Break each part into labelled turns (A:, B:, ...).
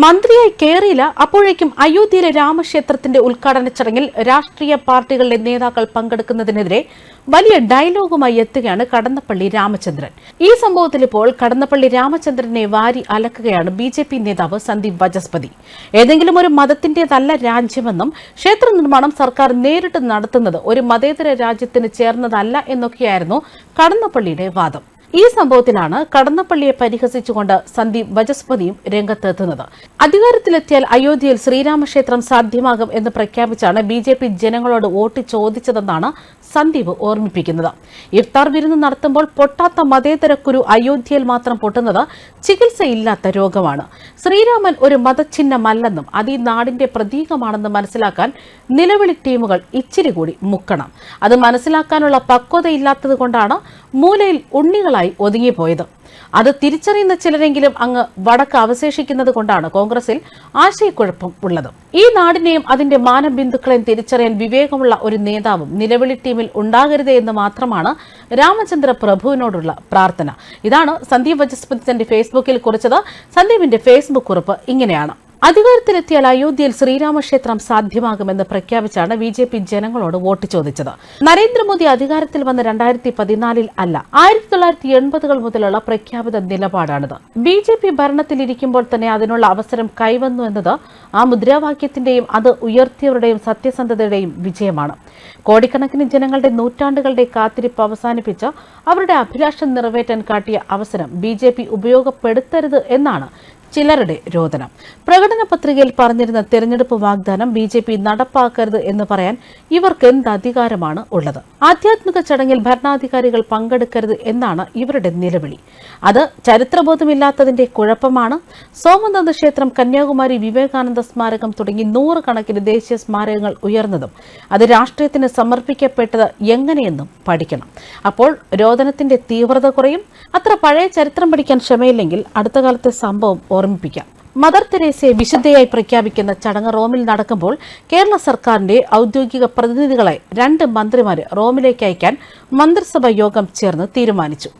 A: മന്ത്രിയായി കയറിയില്ല അപ്പോഴേക്കും അയോധ്യയിലെ രാമക്ഷേത്രത്തിന്റെ ഉദ്ഘാടന ചടങ്ങിൽ രാഷ്ട്രീയ പാർട്ടികളുടെ നേതാക്കൾ പങ്കെടുക്കുന്നതിനെതിരെ വലിയ ഡയലോഗുമായി എത്തുകയാണ് കടന്നപ്പള്ളി രാമചന്ദ്രൻ. ഈ സംഭവത്തിൽ ഇപ്പോൾ കടന്നപ്പള്ളി രാമചന്ദ്രനെ വാരി അലക്കുകയാണ് ബി ജെ പി നേതാവ് സന്ദീപ് വചസ്പതി ഏതെങ്കിലും ഒരു മതത്തിന്റേതല്ല രാജ്യമെന്നും ക്ഷേത്ര നിർമ്മാണം സർക്കാർ നേരിട്ട് നടത്തുന്നത് ഒരു മതേതര രാജ്യത്തിന് ചേർന്നതല്ല എന്നൊക്കെയായിരുന്നു കടന്നപ്പള്ളിയുടെ വാദം. ഈ സംഭവത്തിലാണ് കടന്നപ്പള്ളിയെ പരിഹസിച്ചുകൊണ്ട് സന്ദീപ് വചസ്പതിയും രംഗത്തെത്തുന്നത്. അധികാരത്തിലെത്തിയാൽ അയോധ്യയിൽ ശ്രീരാമക്ഷേത്രം സാധ്യമാകും എന്ന് പ്രഖ്യാപിച്ചാണ് ബി ജെ പി ജനങ്ങളോട് വോട്ട് ചോദിച്ചതെന്നാണ് സന്ദീപ് ഓർമ്മിപ്പിക്കുന്നത്. ഇഫ്താർ വിരുന്ന് നടത്തുമ്പോൾ പൊട്ടാത്ത മതേതര കുരു അയോധ്യയിൽ മാത്രം പൊട്ടുന്നത് ചികിത്സയില്ലാത്ത രോഗമാണ്. ശ്രീരാമൻ ഒരു മതചിഹ്നമല്ലെന്നും അത് ഈ നാടിന്റെ പ്രതീകമാണെന്ന് മനസ്സിലാക്കാൻ നിലവിളി ടീമുകൾ ഇച്ചിരി കൂടി മുക്കണം. അത് മനസ്സിലാക്കാനുള്ള പക്വതയില്ലാത്തത് കൊണ്ടാണ് മൂലയിൽ ഉണ്ണികളായി ഒതുങ്ങിപ്പോയത്. അത് തിരിച്ചറിയുന്ന ചിലരെങ്കിലും അങ്ങ് വടക്ക് അവശേഷിക്കുന്നത് കൊണ്ടാണ് കോൺഗ്രസിൽ ആശയക്കുഴപ്പം ഉള്ളത്. ഈ നാടിനെയും അതിന്റെ മാനബിന്ദുക്കളെയും തിരിച്ചറിയാൻ വിവേകമുള്ള ഒരു നേതാവും നിലവിളി ടീമിൽ ഉണ്ടാകരുതേ എന്ന് മാത്രമാണ് രാമചന്ദ്ര പ്രഭുവിനോടുള്ള പ്രാർത്ഥന. ഇതാണ് സന്ദീപ് വജസ്പതിന്റെ ഫേസ്ബുക്കിൽ കുറിച്ചത്. സന്ദീപിന്റെ ഫേസ്ബുക്ക് കുറിപ്പ് ഇങ്ങനെയാണ്. അധികാരത്തിലെത്തിയാൽ അയോധ്യയിൽ ശ്രീരാമക്ഷേത്രം സാധ്യമാകുമെന്ന് പ്രഖ്യാപിച്ചാണ് ബി ജെ പി ജനങ്ങളോട് വോട്ട് ചോദിച്ചത്. നരേന്ദ്രമോദി അധികാരത്തിൽ വന്ന രണ്ടായിരത്തി പതിനാലിൽ അല്ല ആയിരത്തി തൊള്ളായിരത്തി എൺപതുകൾ മുതലുള്ള പ്രഖ്യാപിത നിലപാടാണിത്. ബി ജെ പി ഭരണത്തിലിരിക്കുമ്പോൾ തന്നെ അതിനുള്ള അവസരം കൈവന്നു എന്നത് ആ മുദ്രാവാക്യത്തിന്റെയും അത് ഉയർത്തിയവരുടെയും സത്യസന്ധതയുടെയും വിജയമാണ്. കോടിക്കണക്കിന് ജനങ്ങളുടെ നൂറ്റാണ്ടുകളുടെ കാത്തിരിപ്പ് അവസാനിപ്പിച്ച് അവരുടെ അഭിലാഷം നിറവേറ്റാൻ കാട്ടിയ അവസരം ബി ഉപയോഗപ്പെടുത്തരുത് എന്നാണ് ചിലരുടെ രോദനം. പ്രകടന പത്രികയിൽ പറഞ്ഞിരുന്ന തെരഞ്ഞെടുപ്പ് വാഗ്ദാനം ബി ജെ പി നടപ്പാക്കരുത് എന്ന് പറയാൻ ഇവർക്ക് എന്ത് അധികാരമാണ് ഉള്ളത്? ആധ്യാത്മിക ചടങ്ങിൽ ഭരണാധികാരികൾ പങ്കെടുക്കരുത് എന്നാണ് ഇവരുടെ നിലവിളി. അത് ചരിത്രബോധമില്ലാത്തതിന്റെ കുഴപ്പമാണ്. സോമനാഥ ക്ഷേത്രം കന്യാകുമാരി വിവേകാനന്ദ സ്മാരകം തുടങ്ങി നൂറുകണക്കിന് ദേശീയ സ്മാരകങ്ങൾ ഉയർന്നതും അത് രാഷ്ട്രീയത്തിന് സമർപ്പിക്കപ്പെട്ടത് എങ്ങനെയെന്നും പഠിക്കണം. അപ്പോൾ രോദനത്തിന്റെ തീവ്രത കുറയും. അത്ര പഴയ ചരിത്രം പഠിക്കാൻ ക്ഷമയില്ലെങ്കിൽ അടുത്ത കാലത്തെ സംഭവം ഓർമ്മിപ്പിക്കാം. മദർ തെരേസയെ വിശുദ്ധയായി പ്രഖ്യാപിക്കുന്ന ചടങ്ങ് റോമിൽ നടക്കുമ്പോൾ കേരള സർക്കാരിന്റെ ഔദ്യോഗിക പ്രതിനിധികളെ രണ്ട് മന്ത്രിമാരെ റോമിലേക്ക് അയക്കാൻ മന്ത്രിസഭാ യോഗം ചേർന്ന് തീരുമാനിച്ചു.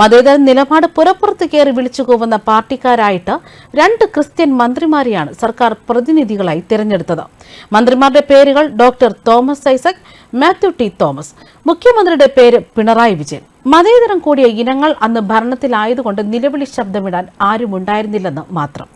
A: മതേതര നിലപാട് പുറപ്പുറത്ത് കയറി വിളിച്ചു കൂവുന്ന പാർട്ടിക്കാരായിട്ട് രണ്ട് ക്രിസ്ത്യൻ മന്ത്രിമാരെയാണ് സർക്കാർ പ്രതിനിധികളായി തിരഞ്ഞെടുത്തത്. മന്ത്രിമാരുടെ പേരുകൾ ഡോക്ടർ തോമസ് ഐസക് മാത്യു ടി തോമസ്. മുഖ്യമന്ത്രിയുടെ പേര് പിണറായി വിജയൻ. മതേതരം കൂടിയ ഇനങ്ങൾ അന്ന് ഭരണത്തിലായതുകൊണ്ട് നിലവിളി ശബ്ദമിടാൻ ആരും ഉണ്ടായിരുന്നില്ലെന്ന് മാത്രം.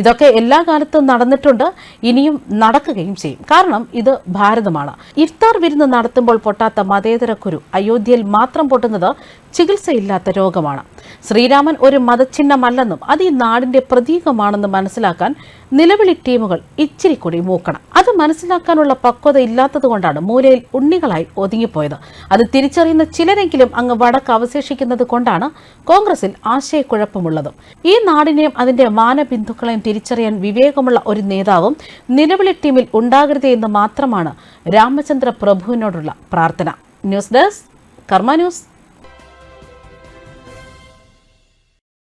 A: ഇതൊക്കെ എല്ലാ കാലത്തും നടന്നിട്ടുണ്ട്. ഇനിയും നടക്കുകയും ചെയ്യും. കാരണം ഇത് ഭാരതമാണ്. ഇഫ്താർ വിരുന്ന് നടത്തുമ്പോൾ പൊട്ടാത്ത മതേതര കുരു അയോധ്യയിൽ മാത്രം പൊട്ടുന്നത് ചികിത്സയില്ലാത്ത രോഗമാണ്. ശ്രീരാമൻ ഒരു മതചിഹ്നമല്ലെന്നും അത് ഈ നാടിന്റെ പ്രതീകമാണെന്നും മനസ്സിലാക്കാൻ നിലവിളി ടീമുകൾ ഇച്ചിരി കൂടി മൂക്കണം. അത് മനസ്സിലാക്കാനുള്ള പക്വത ഇല്ലാത്തതുകൊണ്ടാണ് മൂലയിൽ ഉണ്ണികളായി ഒതുങ്ങിപ്പോയത്. അത് തിരിച്ചറിയുന്ന ചിലരെങ്കിലും അങ്ങ് വടക്ക് അവശേഷിക്കുന്നത് കൊണ്ടാണ് കോൺഗ്രസിൽ ആശയക്കുഴപ്പമുള്ളതും. ഈ നാടിനെയും അതിന്റെ മാനബിന്ദുക്കളെയും തിരിച്ചറിയാൻ വിവേകമുള്ള ഒരു നേതാവും നിലവിളി ടീമിൽ ഉണ്ടാകരുതേ എന്ന് മാത്രമാണ് രാമചന്ദ്ര പ്രഭുവിനോടുള്ള പ്രാർത്ഥന. News desk Karma news.